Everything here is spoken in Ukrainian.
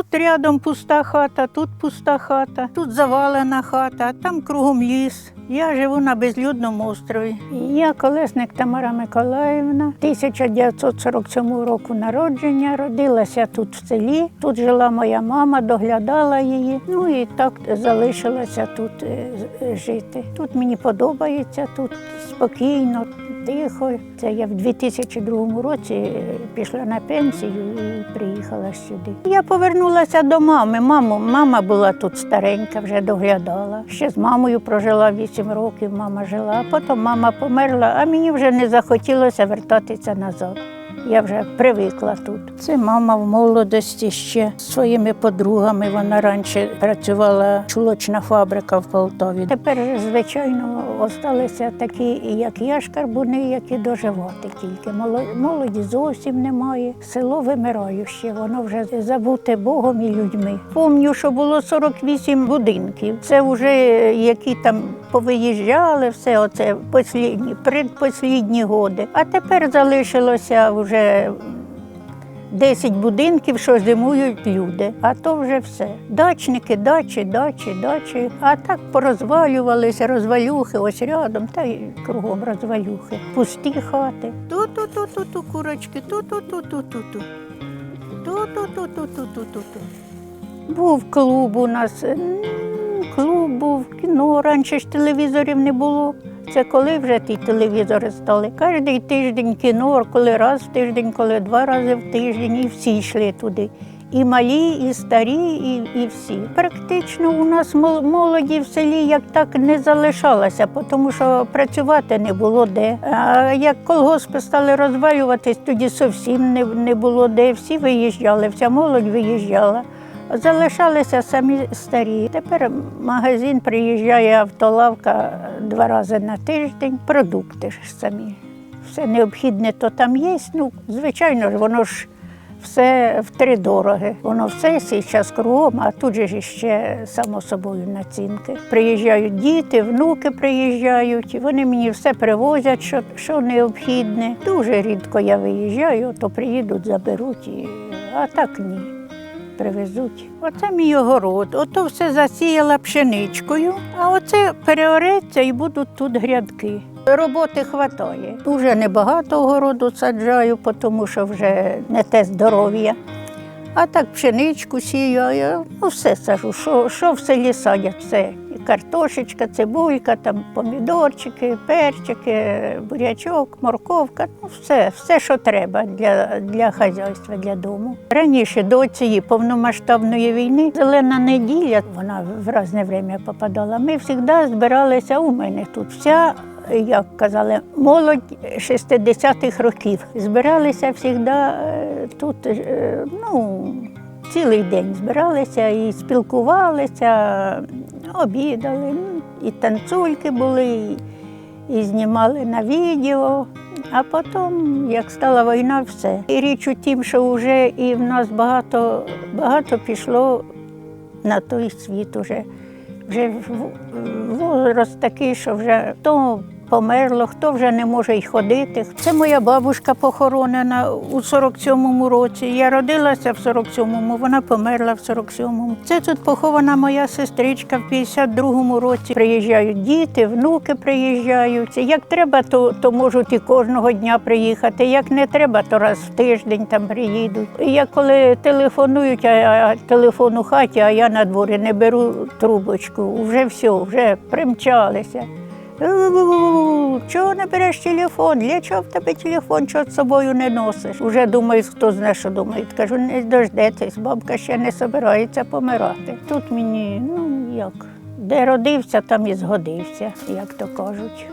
Тут рядом пуста хата, тут пуста хата, тут завалена хата, там кругом ліс. Я живу на безлюдному острові. Я колесник Тамара Миколаївна, 1947 року народження, родилася тут в селі. Тут жила моя мама, доглядала її. Ну і так залишилася тут е, жити. Тут мені подобається, тут спокійно, тихо. Це я в 2002 році е, пішла на пенсію і приїхала сюди. Я повернулася до мами. Маму, мама була тут старенька, вже доглядала. Ще з мамою прожила 8 років, мама жила, а потім мама померла, а мені вже не захотілося вертатися назад. Я вже привикла тут. Це мама в молодості ще зі своїми подругами. Вона раніше працювала чулочна фабрика в Полтаві. Тепер, звичайно, залишилися такі, як я, шкарбуни, які доживати тільки. Моло- Молоді зовсім немає. Село вимирає ще, воно вже забуте Богом і людьми. Помню, що було 48 будинків. Це вже які там повиїжджали, все оце послідні, предпослідні годи. А тепер залишилося вже 10 будинків, що зимують люди, а то вже все. Дачники, дачі, дачі, дачі. А так порозвалювалися, розвалюхи, ось рядом, та й кругом розвалюхи. Пусті хати. Ту-ту-ту-ту-ту курочки, ту-ту-ту-ту-ту-ту. Ту-ту-ту-ту-ту-ту-ту. Був клуб у нас, клуб був, кіно. Раніше ж телевізорів не було. Це коли вже ті телевізори стали. Кожний тиждень кіно, коли раз в тиждень, коли два рази в тиждень, і всі йшли туди. І малі, і старі, і, і всі. Практично у нас молоді в селі як так не залишалося, тому що працювати не було де. А як колгоспи стали розвалюватись, тоді зовсім не, не було де. Всі виїжджали, вся молодь виїжджала. Залишалися самі старі. Тепер магазин приїжджає автолавка два рази на тиждень, продукти ж самі. Все необхідне то там є. Ну, звичайно ж, воно ж все втридороги. Воно все зараз кругом, а тут же ж ще само собою націнки. Приїжджають діти, внуки приїжджають, вони мені все привозять, що, що необхідне. Дуже рідко я виїжджаю, то приїдуть, заберуть, а так ні привезуть. Оце мій огород. Ото все засіяла пшеничкою, а оце переореться і будуть тут грядки. Роботи хватає. Дуже небагато огороду саджаю, тому що вже не те здоров'я. А так пшеничку сію, ну, все сажу, що, що в селі садять, все. Картошечка, цибулька, там помідорчики, перчики, бурячок, морковка, ну все, все, що треба для, для хазяйства, для дому. Раніше до цієї повномасштабної війни зелена неділя, вона в різне время попадала. Ми завжди збиралися у мене тут. Вся як казали, молодь 60-х років. Збиралися завжди тут, е, ну, цілий день збиралися і спілкувалися, обідали, ну, і танцюльки були, і, знімали на відео. А потім, як стала війна, все. І річ у тім, що вже і в нас багато, багато пішло на той світ уже. Вже возраст такий, що вже хто померло, хто вже не може й ходити. Це моя бабушка похоронена у 47-му році. Я родилася в 47-му, вона померла в 47-му. Це тут похована моя сестричка в 52-му році. Приїжджають діти, внуки приїжджають. Як треба, то, то можуть і кожного дня приїхати. Як не треба, то раз в тиждень там приїдуть. І я коли телефонують, а, телефон у хаті, а я на дворі не беру трубочку. Вже все, вже примчалися. «У-у-у, Чого не береш телефон? Для чого в тебе телефон? Чого з собою не носиш? Уже думаю, хто знає, що думає. Кажу, не дождетесь, бабка ще не собирається помирати. Тут мені, ну як, де родився, там і згодився, як то кажуть.